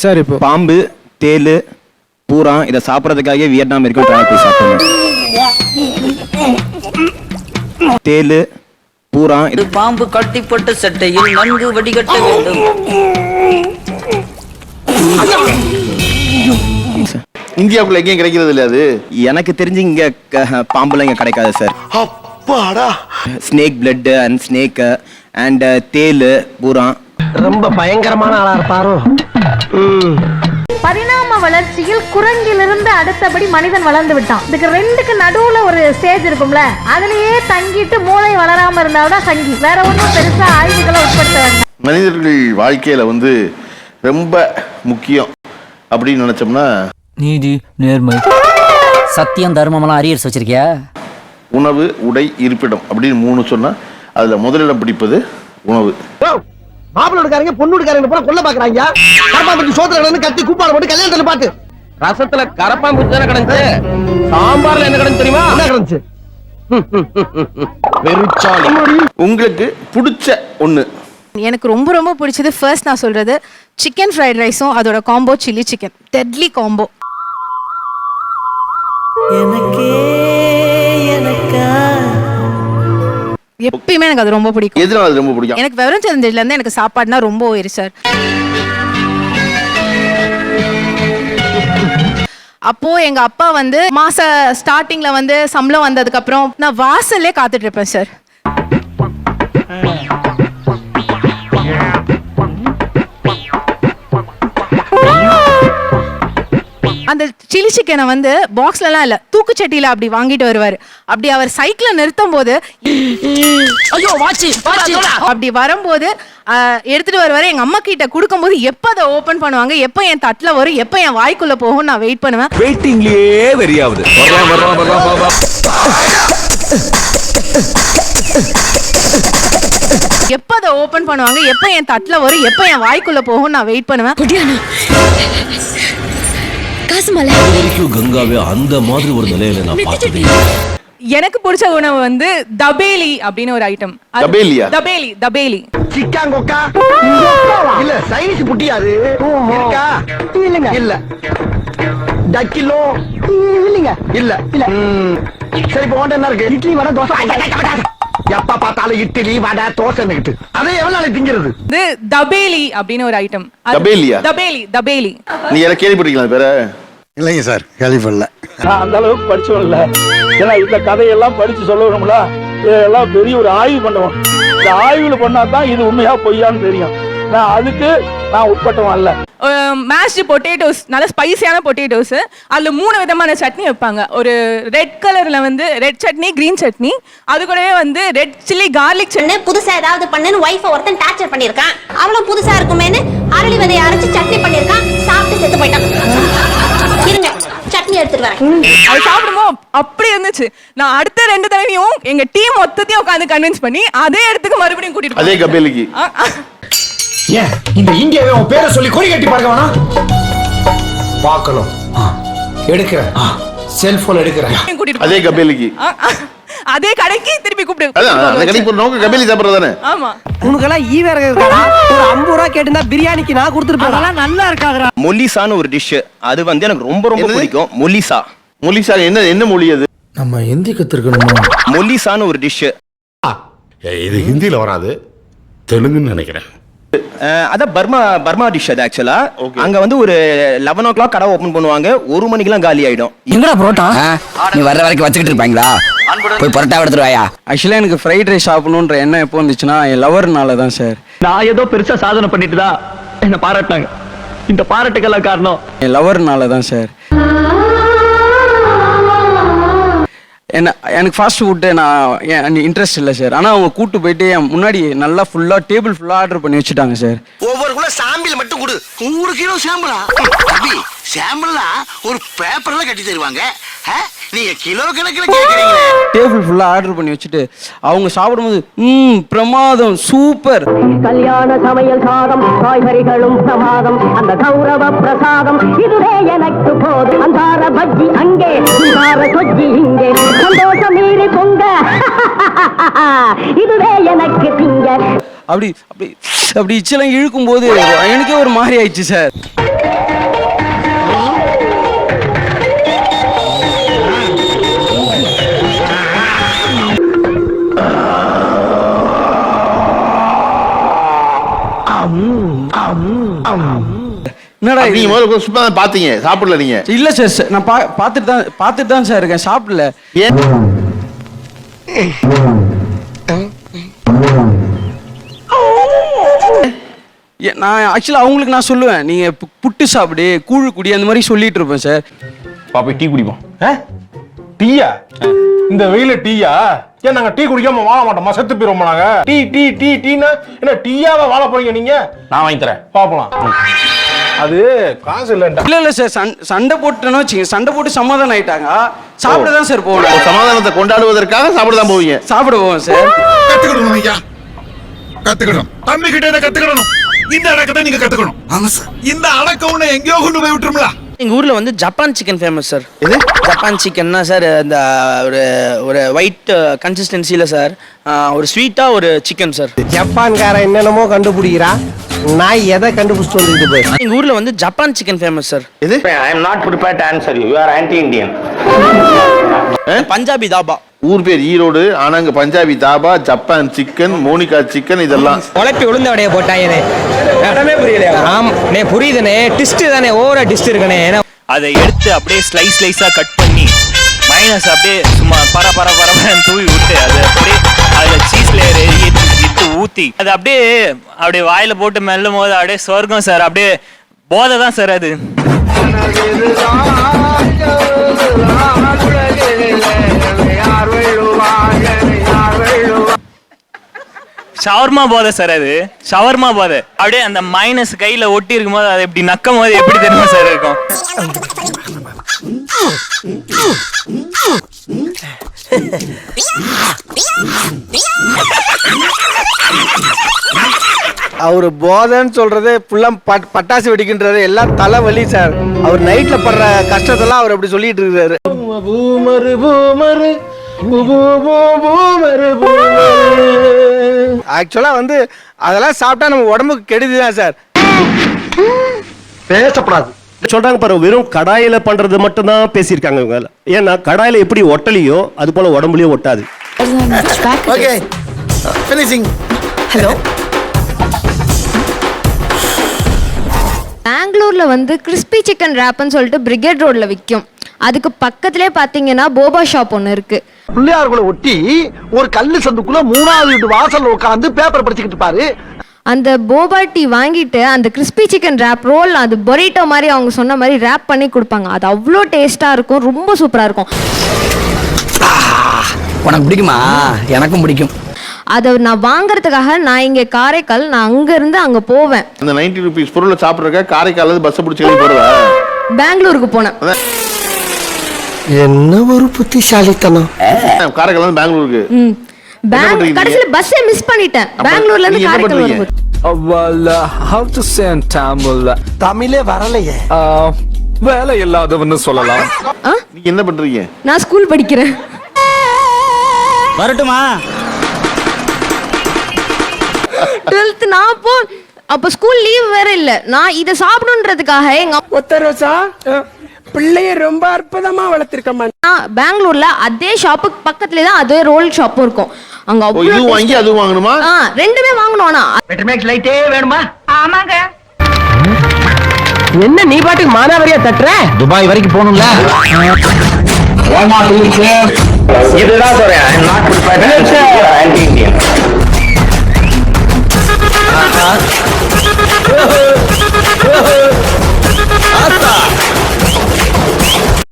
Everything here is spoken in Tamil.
சார் இப்போ பாம்பு தேளு பூரா இதை சாப்பிட்றதுக்காகவே வியட்நாம் வரைக்கும் ட்ராவல் போய் தேளு பூரா இது பாம்பு கட்டிப்பட்ட சட்டையில் நன்கு வடிகட்ட வேண்டும். இந்தியாவுக்குள்ள எங்கேயும் கிடைக்கிறது இல்ல அது? எனக்கு தெரிஞ்சு இங்க பாம்புலாம் இங்க கிடைக்காது சார். அப்பாடா. Snake blood and snake and தேளு பூரா. ரொம்ப பயங்கரமான ஆளா இருப்பாரோ? பரிணாம வளர்ச்சியில் குரங்கிலிருந்து அடுத்தபடி மனிதன் வளர்ந்து விட்டான். இதுக்கு ரெண்டுக்கு நடுவுல ஒரு ஸ்டேஜ் இருக்கும்ல அதுலயே தங்கிட்டு மூளை வளராம இருந்தால்தான் சங்கி வேற ஒன்றும் பெருசா ஆய்வுகளை உட்படுத்த வேண்டாம். மனிதர்கள் வாழ்க்கையில வந்து ரொம்ப முக்கியம் அப்படின்னு நினைச்சோம்னா நீதி நேர்மை. சத்தியம் தர்மமெல்லாம் அரியர்ஸ் வச்சிருக்கியா? உணவு உடை இருப்பிடம் அப்படின்னு மூணு சொன்னா அதுல முதலிடம் பிடிப்பது உணவு. மாப்பிள்ள எடுக்காரங்க பொண்ணு எடுக்காரங்க போல கொல்ல பாக்குறாங்க கரப்பா பத்தி சோத்துல கத்தி கூப்பாடு போட்டு கல்யாணத்துல பாத்து ரசத்துல கரப்பாம்பூச்சி தானே கிடந்துச்சு? சாம்பார்ல என்ன கிடந்து தெரியுமா? என்ன கிடந்துச்சு? வெறுச்சாளி உங்களுக்கு பிடிச்ச ஒண்ணு. எனக்கு ரொம்ப ரொம்ப பிடிச்சது ஃபர்ஸ்ட் நான் சொல்றது சிக்கன் ஃப்ரைட் ரைஸும் அதோட combo chilli chicken deadly combo எப்பயுமே எனக்கு அது ரொம்ப பிடிக்கும். எதுனால அது ரொம்ப பிடிக்கும்? எனக்கு விவரம் தெரிஞ்சதுல இருந்து எனக்கு சாப்பாடுனா ரொம்ப உயிர் சார். அப்போ எங்க அப்பா வந்து மாச ஸ்டார்டிங்ல வந்து சம்பளம் வந்ததுக்கு அப்புறம் நான் வாசல்லே காத்துட்டு இருப்பேன் சார். அந்த சில்லி சிக்கனை வந்து பாக்ஸ்லலாம் இல்ல தூக்குச்சட்டியில அப்படி வாங்கிட்டு வருவாரு. அப்படி அவர் சைக்கிளை நிறுத்தும் போது ஐயோ அப்படி வரும்போது எடுத்துட்டு வருவாரு. எங்க அம்மா கிட்ட கொடுக்கும்போது எப்ப அதை ஓபன் பண்ணுவாங்க? எப்ப என் தட்டுல வரும்? எப்ப என் வாய்க்குள்ள போகும் நான் வெயிட் பண்ணுவேன். வெயிட்டிங்லயே வெறியாவது எப்ப அதை ஓபன் பண்ணுவாங்க? எப்ப என் தட்டுல வரும்? எப்ப என் வாய்க்குள்ள போகும் நான் வெயிட் பண்ணுவேன். வரைக்கும் கங்காவே அந்த மாதிரி ஒரு நிலையில நான் பார்த்ததே. எனக்கு பிடிச்ச உணவு வந்து தபேலி அப்படின்னு ஒரு ஐட்டம் தபேலியா? தபேலி தபேலி. சிக்காங்கோக்கா? இல்ல சைனீஸ் புட்டியாது இருக்கா? இல்லங்க. இல்ல. டக்கிலோ? இல்லங்க. இல்ல. இல்ல சரி இப்போ உன்ட்ட என்ன இருக்கு? இட்லி வடை தோசை. எப்ப பார்த்தாலும் இட்லி வடை தோசை நிக்கிட்டு அதை எவ்வளவு திங்கிறது? இது தபேலி அப்படின்னு ஒரு ஐட்டம் தபேலியா? தபேலி தபேலி. நீ யாரும் கேள்விப்பட்டீங்களா அது பேர? இல்லைங்க சார் கேள்விப்படல. நான் அந்த அளவுக்கு படிச்சவன் இல்ல. ஏன்னா இந்த கதையெல்லாம் படிச்சு சொல்லணும்ல. இதெல்லாம் பெரிய ஒரு ஆய்வு பண்ணுவோம். இந்த ஆய்வுல பண்ணா தான் இது உண்மையா பொய்யான்னு தெரியும். நான் அதுக்கு நான் உட்பட்டவன் அல்ல. மேஷ்டு பொட்டேட்டோஸ் நல்ல ஸ்பைசியான பொட்டேட்டோஸ் அதில் மூணு விதமான சட்னி வைப்பாங்க. ஒரு ரெட் கலரில் வந்து ரெட் சட்னி க்ரீன் சட்னி. அது கூடவே வந்து ரெட் சில்லி கார்லிக் சட்னி புதுசா ஏதாவது பண்ணுன்னு ஒய்ஃப ஒருத்தன் டார்ச்சர் பண்ணிருக்கான் அவளும் புதுசா இருக்குமேனு அரளி விதைய அரைச்சு சட்னி பண்ணிருக்கான் சாப்பிட்டு செத்து போயிட்டான். இருங்க சட்னி எடுத்துட்டு வரேன். அது சாப்பிடும்போது அப்படி இருந்துச்சு. நான் அடுத்த ரெண்டு தடவையும் எங்க டீம் மொத்தத்தையும் உட்காந்து கன்வின்ஸ் பண்ணி அதே இடத்துக்கு மறுபடியும் கூட்டிட்டு அதே. கபேலிக்கு. ஏன்? இந்த இந்தியாவே உன் பேரை சொல்லி கொடி கட்டி பார்க்க வேணாம். பார்க்கணும். எடுக்கிறேன். செல்போன் எடுக்கிறேன். கூட்டிட்டு அதே. கபேலிக்கு. அதே கடைக்கு திருப்பி கூப்பிட்டு அதான் அந்த கடைக்கு போற நோக்கம் கபேலி சாப்பிடுறது தானே? ஆமா. உனக்கெல்லாம் ஈ வேற ஒரு ஐம்பது ரூபா கேட்டிருந்தா பிரியாணிக்கு நான் கொடுத்துருப்பேன் நல்லா இருக்காதுடா. மொல்லிசான்னு ஒரு டிஷ் அது வந்து எனக்கு ரொம்ப ரொம்ப? பிடிக்கும். மொல்லிசா மொழிசா என்ன என்ன மொழி அது? நம்ம ஹிந்தி கத்துருக்கணுமா? மொல்லிசான்னு ஒரு டிஷ் இது ஹிந்தியில வராது. தெலுங்குன்னு நினைக்கிறேன். அதான் பர்மா பர்மா டிஷ் அது ஆக்சுவலா. அங்க வந்து ஒரு லெவன் ஓ கிளாக் கடை ஓபன் பண்ணுவாங்க. ஒரு மணிக்கெல்லாம் காலி ஆயிடும். எங்கடா புரோட்டா? நீ வர்ற வரைக்கும் வச்சுக்கிட்டு இருப்பாங்களா? போய் புரோட்டா எடுத்துட்டு வாயா ஆக்சுவலாக எனக்கு ஃப்ரைட் ரைஸ் சாப்பிடணுன்ற எண்ணம் எப்போ வந்துச்சுன்னா என் லவர்னால தான் சார் நான் ஏதோ பெருசா சாதனை பண்ணிட்டு தான் என்ன பாராட்டினாங்க. இந்த பாராட்டுக்கெல்லாம் காரணம் என் லவர்னால தான் சார் என்ன எனக்கு ஃபாஸ்ட் ஃபுட்டு நான் இன்ட்ரெஸ்ட் இல்லை சார் ஆனால் அவங்க கூட்டு போயிட்டு என் முன்னாடி நல்லா ஃபுல்லாக டேபிள் ஃபுல்லாக ஆர்டர் பண்ணி வச்சுட்டாங்க சார் ஒவ்வொரு கூட சாம்பிள் மட்டும் கொடு. நூறு கிலோ சாம்பிளா? தம்பி சாம்பிள்னா ஒரு பேப்பர்ல கட்டி தருவாங்க. நீங்க கிலோ கணக்குல டேபிள் ஃபுல்லாக ஆர்டர் பண்ணி வச்சுட்டு அவங்க சாப்பிடும்போது ம் பிரமாதம் சூப்பர். கல்யாண சமையல் சாதம் காய்கறிகளும் பிரமாதம் அந்த கௌரவ பிரசாதம் இதுவே எனக்கு போதும். அந்தார பஜ்ஜி அங்கே அந்தார சொஜ்ஜி இங்கே. சந்தோஷம் மீறி பொங்க. இதுவே எனக்கு திங்க. அப்படி அப்படி அப்படி இச்செல்லாம் இழுக்கும்போது எனக்கே ஒரு மாதிரி ஆயிடுச்சு சார். என்னடா? நீங்க முதல்ல சும்மா தான் பாத்தீங்க சாப்பிடல நீங்க? இல்ல சார் சார், நான் பா பார்த்துட்டு தான் பார்த்துட்டு தான் சார் இருக்கேன். சாப்பிடல. ஏன்? ஏ- நான் ஆக்சுவலாக அவங்களுக்கு நான் சொல்லுவேன். நீங்க பு- புட்டு சாப்பிடு கூழு குடி அந்த மாதிரி சொல்லிட்டு இருப்பேன் சார் பாப்பா டீ குடிப்போம். டீயா? இந்த வெயில டீயா? ஏன் நாங்க டீ குடிக்காம வாழ மாட்டோமா? செத்து போயிருவோமா நாங்க? டீ டீ டீ டீனா என்ன டீயாவா வாழ போறீங்க நீங்க? நான் வாங்கி தரேன். பாப்பலாம் அது காசு இல்லைன்டா இல்ல இல்ல சார். சண்- சண்டை போட்டுன்னு வச்சுங்க சண்டை போட்டு சமாதானம் ஆயிட்டாங்க சாப்பிட தான் சார் போகணும் ஒரு சமாதானத்தை கொண்டாடுவதற்காக சாப்பிட தான் போவீங்க. சாப்பிட போவோம் சார். கத்துக்கணும் ஐயா. கத்துக்கணும் தம்பி கிட்ட கத்துக்கணும் இந்த அடக்கத்தை நீங்க கத்துக்கணும். ஆமா சார். இந்த அடக்கம் எங்கேயோ கொண்டு போய் விட்டுருங்களா எங்க ஊர்ல வந்து ஜப்பான் சிக்கன் ஃபேமஸ் சார் எது? ஜப்பான் சிக்கன்னா சார் அந்த ஒரு ஒரு ஒயிட் கன்சிஸ்டன்சில சார் ஒரு ஸ்வீட்டா ஒரு சிக்கன் சார் ஜப்பான்காரன் என்னென்னமோ கண்டுபிடிக்கிறான் நான் எதை கண்டுபிடிச்சிட்டு வந்துக்கிட்டு போய் எங்க ஊர்ல வந்து ஜப்பான் சிக்கன் ஃபேமஸ் சார் எது? I am not prepare to answer you you are anti Indian Punjabi dhaba ஊர் பேர் ஈரோடு ஆனா அங்க Punjabi dhaba Japan chicken Monica chicken இதெல்லாம். உழைப்பி விழுந்த வடைய போட்டாயனே இடமே புரியலையா ஆமா நே புரியுதுனே டிஸ்ட் தானே ஓவரா டிஸ்ட் இருக்கனே அதை எடுத்து அப்படியே ஸ்லைஸ் ஸ்லைஸா கட் பண்ணி மைனஸ் அப்படியே சும்மா பர பர பரபரன்னு தூவி விட்டு அது அப்படியே அதுல சீஸ் லேயர் இட்டு ஊத்தி அது அப்படியே அப்படியே வாயில போட்டு மெல்லும் போது அப்படியே சொர்க்கம் சார் அப்படியே போதை தான் சார் அது ஷவர்மா போதை சார் அது. ஷவர்மா போதை. அப்படியே அந்த மைனஸ் கையில ஒட்டி இருக்கும்போது அது எப்படி நக்கும் போது எப்படி தெரியுமா சார் இருக்கும்? அவர் போதைன்னு சொல்றது ஃபுல்லா பட்டாசு வெடிக்கின்றது எல்லாம் தலைவலி சார். அவர் நைட்ல படுற கஷ்டத்தெல்லாம் அவர் அப்படி சொல்லிட்டு இருக்காரு பூமரு பூமரு. ஆக்சுவலா வந்து அதெல்லாம் சாப்பிட்டா நம்ம உடம்புக்கு கெடுதி தான் சார். பேசப்படாது. சொல்றாங்க பாரு வெறும் கடாயில பண்றது மட்டும் தான் பேசியிருக்காங்க இவங்க. ஏன்னா கடாயில எப்படி ஒட்டலையோ அது போல உடம்புலயும் ஒட்டாது. ஓகே ஃபினிஷிங் ஹலோ பெங்களூர்ல வந்து கிறிஸ்பி சிக்கன் ரேப்னு சொல்லிட்டு பிரிகேட் ரோட்ல விற்கும் அதுக்கு பக்கத்துலேயே பார்த்தீங்கன்னா போபா ஷாப் ஒன்று இருக்கு. பிள்ளையார்குள்ள ஒட்டி ஒரு கல்லு சந்துக்குள்ள மூணாவது வீட்டு வாசல்ல உட்காந்து பேப்பர் படிச்சுக்கிட்டு இருப்பாரு. அந்த போபா டீ வாங்கிட்டு அந்த கிறிஸ்பி சிக்கன் ரேப் ரோல் அது பொரிட்டோ மாதிரி அவங்க சொன்ன மாதிரி ரேப் பண்ணி கொடுப்பாங்க. அது அவ்வளோ டேஸ்ட்டாக இருக்கும் ரொம்ப சூப்பராக இருக்கும். உனக்கு பிடிக்குமா? எனக்கும் பிடிக்கும். அதை நான் வாங்குறதுக்காக நான் இங்கே காரைக்கால் நான் அங்கேருந்து அங்கே போவேன். அந்த நைன்டி ருபீஸ் பொருளை சாப்பிட்றக்க காரைக்கால பஸ் பிடிச்சி போறதா? பெங்களூருக்கு போனேன். என்ன ஒரு புத்திசாலித்தனம்? காரைக்கால பெங்களூருக்கு. ம். பேங் பண்றீங்க? கடைசியில் பஸ்ஸே மிஸ் பண்ணிட்டேன். பெங்களூர்ல இருந்து காரைக்கால் பண்றீங்க? வரும்போது. how to say in Tamil? தமிழே வரலையே. வேலை இல்லாதவன்னு சொல்லலாம். நீங்க என்ன பண்றீங்க? நான் ஸ்கூல் படிக்கிறேன். வரட்டுமா? டுவெல்த் நான் போ அப்போ ஸ்கூல் லீவ் வேற இல்ல. நான் இதை சாப்பிடணுன்றதுக்காக எங்க ஒத்தரோசா பிள்ளைய ரொம்ப அற்புதமா வளர்த்திருக்கம்மா பெங்களூர்ல அதே ஷாப்புக்கு பக்கத்துல தான் அதே ரோல் ஷாப்பும் இருக்கும். அங்க இது வாங்கி அது வாங்கணுமா? ரெண்டுமே வாங்கணும் ஆனா. பெட்ரோமேக்ஸ் லைட்டே வேணுமா? ஆமாங்க. என்ன நீ பாட்டுக்கு மானாவரியா தட்டுற? துபாய் வரைக்கும் போகணும்ல. இதுதான் சொல்றேன்